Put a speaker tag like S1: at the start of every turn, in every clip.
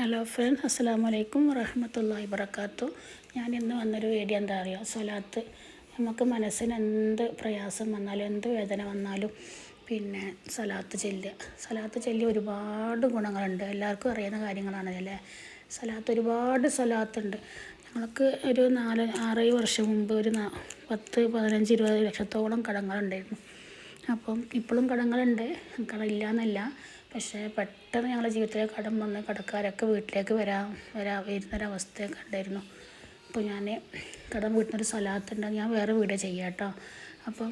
S1: Hello friend അസ്സാം വലൈക്കും വറഹമത്തല്ലാ വബർക്കാത്തു ഞാൻ ഇന്ന് വന്നൊരു വീഡിയോ എന്താ അറിയുക സ്വലാത്ത് നമുക്ക് മനസ്സിന് എന്ത് പ്രയാസം വന്നാലും എന്ത് വേദന വന്നാലും പിന്നെ സ്വലാത്ത് ചെല്ലുക. സ്വലാത്ത് ചെല്ലി ഒരുപാട് ഗുണങ്ങളുണ്ട്. എല്ലാവർക്കും അറിയുന്ന കാര്യങ്ങളാണ് അല്ലേ സ്വലാത്ത് ഒരുപാട് സ്വലാത്തുണ്ട് ഞങ്ങൾക്ക് ഒരു നാല് ആറേഴ് വർഷം മുമ്പ് ഒരു പത്ത് പതിനഞ്ച് ഇരുപത് ലക്ഷത്തോളം കടങ്ങളുണ്ടായിരുന്നു. അപ്പം ഇപ്പോഴും കടങ്ങളുണ്ട്. കടമില്ല എന്നല്ല പക്ഷേ പെട്ടെന്ന് ഞങ്ങളുടെ ജീവിതത്തിലെ കടം വന്ന് കടക്കാരൊക്കെ വീട്ടിലേക്ക് വരാൻ വരാ വരുന്നൊരവസ്ഥയൊക്കെ ഉണ്ടായിരുന്നു അപ്പോൾ ഞാൻ കടം വീട്ടിനൊരു സ്ഥലത്തുണ്ടെങ്കിൽ ഞാൻ വേറെ വീട് ചെയ്യാം കേട്ടോ. അപ്പം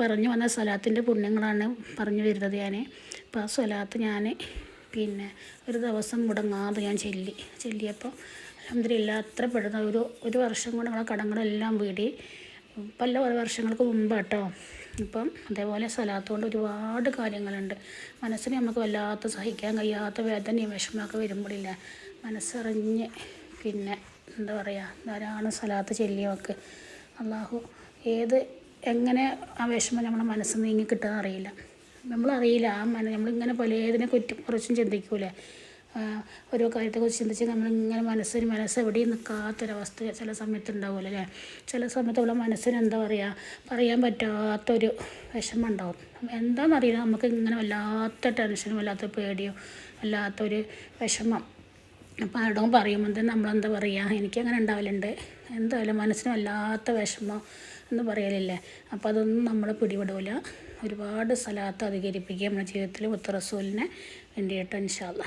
S1: പറഞ്ഞു വന്ന സ്ഥലത്തിന്റെ പുണ്യങ്ങളാണ് പറഞ്ഞു വരുന്നത് ഞാൻ. അപ്പോൾ ആ സ്ഥലത്ത് ഞാൻ പിന്നെ ഒരു ദിവസം മുടങ്ങാതെ ഞാൻ ചെല്ലി ചെല്ലിയപ്പോൾ അലഹമില്ല അത്ര പെടുന്ന ഒരു ഒരു വർഷം കൊണ്ട് നമ്മളെ കടങ്ങളെല്ലാം വീടി. പല വർഷങ്ങൾക്ക് മുമ്പ് കേട്ടോ ഇപ്പം അതേപോലെ സ്ഥലത്ത് കൊണ്ട് ഒരുപാട് കാര്യങ്ങളുണ്ട്. മനസ്സിനെ നമുക്ക് വല്ലാത്ത സഹിക്കാൻ കഴിയാത്ത വേദനയും വിഷമമൊക്കെ വരുമ്പോഴില്ല മനസ്സറിഞ്ഞ് പിന്നെ എന്താ പറയുക ധാരാളം സലാത്ത് ചെല്ലിയൊക്കെ. അള്ളാഹു ഏത് എങ്ങനെ ആ വിഷമം നമ്മുടെ മനസ്സ് നീങ്ങി കിട്ടുക അറിയില്ല നമ്മളറിയില്ല ആ മന നമ്മളിങ്ങനെ പലതിനെ കുറ്റി കുറച്ചും ചിന്തിക്കൂലേ. ഓരോ കാര്യത്തെക്കുറിച്ച് ചിന്തിച്ച് നമ്മളിങ്ങനെ മനസ്സിന് മനസ്സ് എവിടെയും നിൽക്കാത്തൊരവസ്ഥ ചില സമയത്ത് ഉണ്ടാവുമല്ലോ അല്ലേ? ചില സമയത്ത് ഉള്ള മനസ്സിന് എന്താ പറയുക പറയാൻ പറ്റാത്തൊരു വിഷമം ഉണ്ടാവും എന്താണെന്നറിയില്ല നമുക്ക് ഇങ്ങനെ വല്ലാത്ത ടെൻഷനും വല്ലാത്ത പേടിയോ വല്ലാത്തൊരു വിഷമം. അപ്പോൾ ആരോടും പറയുമ്പോൾ തന്നെ നമ്മളെന്താ പറയുക എനിക്കങ്ങനെ ഉണ്ടാവലുണ്ട്. എന്തായാലും മനസ്സിന് വല്ലാത്ത വിഷമം എന്ന് പറയലില്ലേ? അപ്പോൾ അതൊന്നും നമ്മൾ പിടിപെടില്ല ഒരുപാട് സ്ഥലത്ത് അധികരിപ്പിക്കുക നമ്മുടെ ജീവിതത്തിൽ ഉത്തറസൂലിനെ വേണ്ടിയിട്ട് ഇൻഷാല്ല